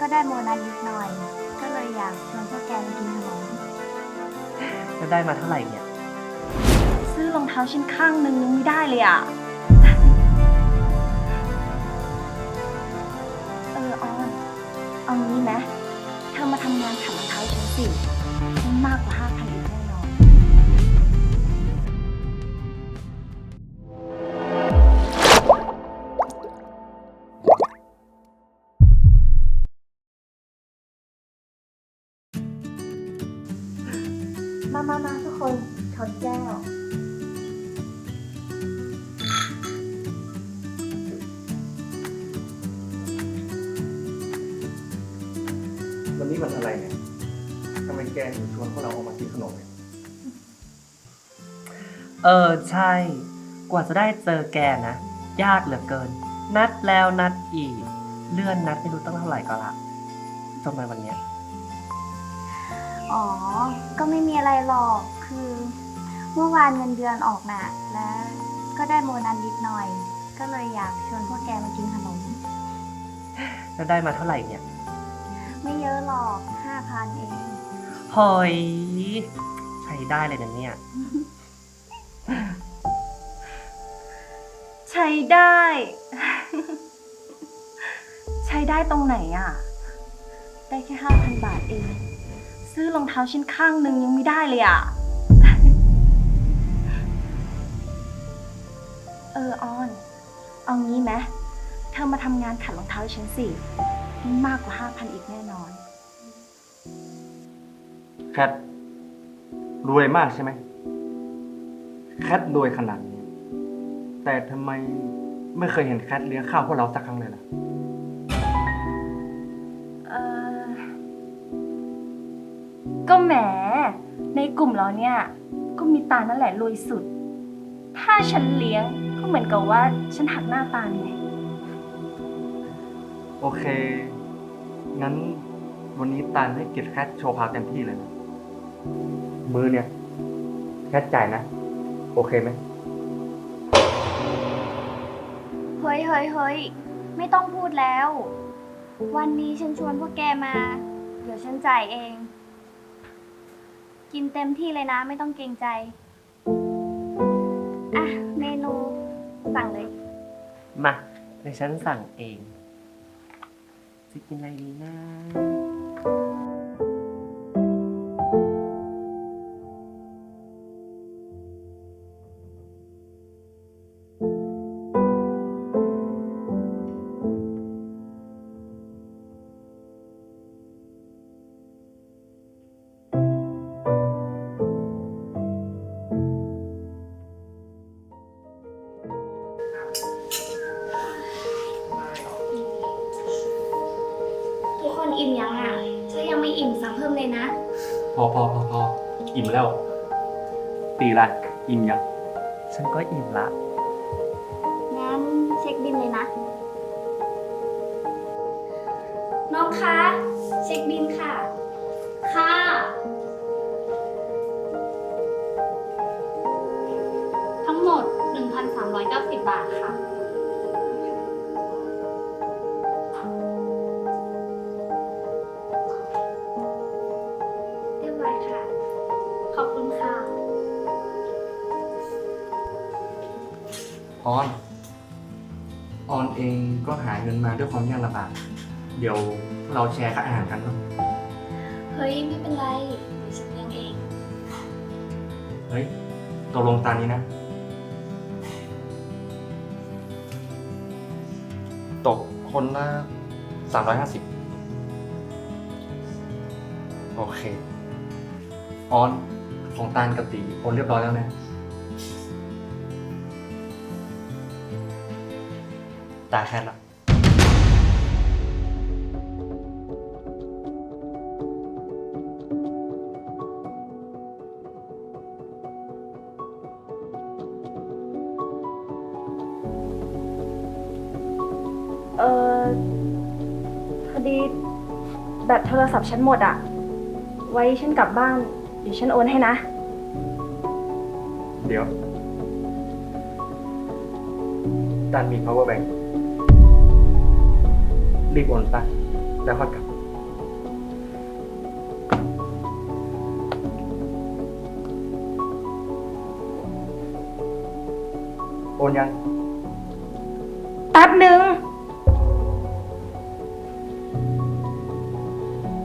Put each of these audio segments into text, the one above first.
ก็ได้โบนัสนิดหน่อย ก็เลยอยากชวนพวกแกมากินขนม แล้วได้มาเท่าไหร่เนี่ย ซื้อรองเท้าชิ้นข้างหนึ่งยังไม่ได้เลยอะ มามามาทุกคนชนแก้ว วันนี้มันอะไรเนี่ยทำไมแกถึงชวนพวกเราออกมากินขนมเนี่ยเออใช่ กว่าจะได้เจอแกนะ ยากเหลือเกิน นัดแล้วนัดอีก เลื่อนนัดไม่รู้ตั้งเท่าไหร่ก็ละ จนมาวันเนี้ย อ๋อ ก็ไม่มีอะไรหรอก คือ เมื่อวานเงินเดือนออกน่ะ และก็ได้โบนัสนิดหน่อย ก็เลยอยากชวนพวกแกมากินขนม แล้วได้มาเท่าไหร่เนี่ยไม่เยอะหรอกห้าพันเองเฮ้ยใช้ได้เลยนะเนี่ย ใช้ได้ ใช้ได้ตรงไหนอะ ได้แค่ห้าพันบาทเอง ซื้อรองเท้าชิ้นข้างหนึ่งยังไม่ได้เลยอะ เออออน เอางี้ไหมเธอมาทำงานขัดรองเท้าให้ฉันสิมากกว่าห้าพันอีกแน่นอน แคทรวยมากใช่ไหม แคทรวยขนาดนี้ แต่ทำไมไม่เคยเห็นแคทเลี้ยงข้าวพวกเราสักครั้งเลยล่ะ ก็แหม ในกลุ่มเราเนี่ย ก็มีตานั่นแหละรวยสุด ถ้าฉันเลี้ยงก็เหมือนกับว่าฉันหักหน้าตาไงโอเค งั้นวันนี้ตาลให้เกียรติแคทโชว์พาวเต็มที่เลยนะมือเนี่ย แคทจ่ายนะ โอเคไหม เฮ้ยเฮ้ยเฮ้ยไม่ต้องพูดแล้ว วันนี้ฉันชวนพวกแกมา เดี๋ยวฉันจ่ายเอง กินเต็มที่เลยนะ ไม่ต้องเกรงใจ อะ เมนูสั่งเลย มาเดี๋ยวฉันสั่งเอง จะกินอะไรดีนะ อิ่มยังอะถ้ายังไม่อิ่มสั่งเพิ่มเลยนะ พอพอพอพออิ่มแล้ว ตีละ อิ่มยัง ฉันก็อิ่มละ งั้นเช็คบินเลยนะ น้องคะ เช็คบินค่ะค่ะ ออนออนเองก็หาเงินมาด้วยความยากลำบาก เดี๋ยวเราแชร์ค่าอาหารกันเนาะเฮ้ย ไม่เป็นไรเดี๋ยวฉันเลี้ยงเอง เฮ้ยตกลงตามนี้นะ ตกคนละสามร้อยห้าสิบโอเค ออนของตาลกับตีโอนเรียบร้อยแล้วนะ ตาแค่ละเออพอดีแบตโทรศัพท์ฉันหมดอะไว้ฉันกลับบ้านเดี๋ยวฉันโอนให้นะ เดี๋ยวตาลมี power bank รีบโอนซะแล้วค่อยกลับ โอนยัง แป๊บหนึ่ง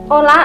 โอนละ